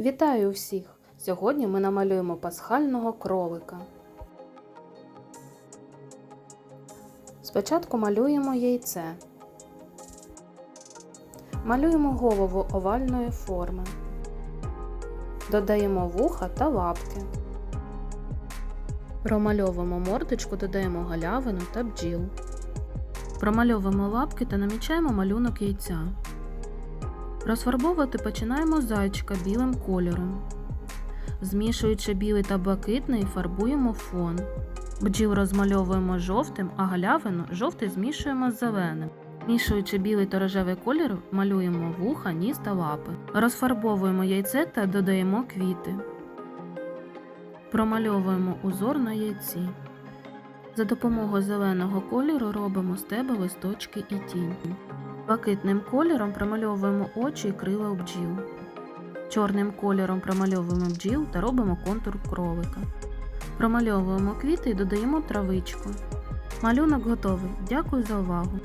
Вітаю всіх! Сьогодні ми намалюємо пасхального кролика. Спочатку малюємо яйце. Малюємо голову овальної форми. Додаємо вуха та лапки. Промальовуємо мордочку, додаємо галявину та бджіл. Промальовуємо лапки та намічаємо малюнок яйця. Розфарбовувати починаємо зайчика білим кольором. Змішуючи білий та блакитний, фарбуємо фон. Бджіл розмальовуємо жовтим, а галявину жовтий змішуємо з зеленим. Мішуючи білий та рожевий колір, малюємо вуха, ніс та лапи. Розфарбовуємо яйце та додаємо квіти. Промальовуємо узор на яйці. За допомогою зеленого кольору робимо стеби, листочки і тінь. Блакитним кольором промальовуємо очі і крила у бджіл. Чорним кольором промальовуємо бджіл та робимо контур кролика. Промальовуємо квіти і додаємо травичку. Малюнок готовий. Дякую за увагу!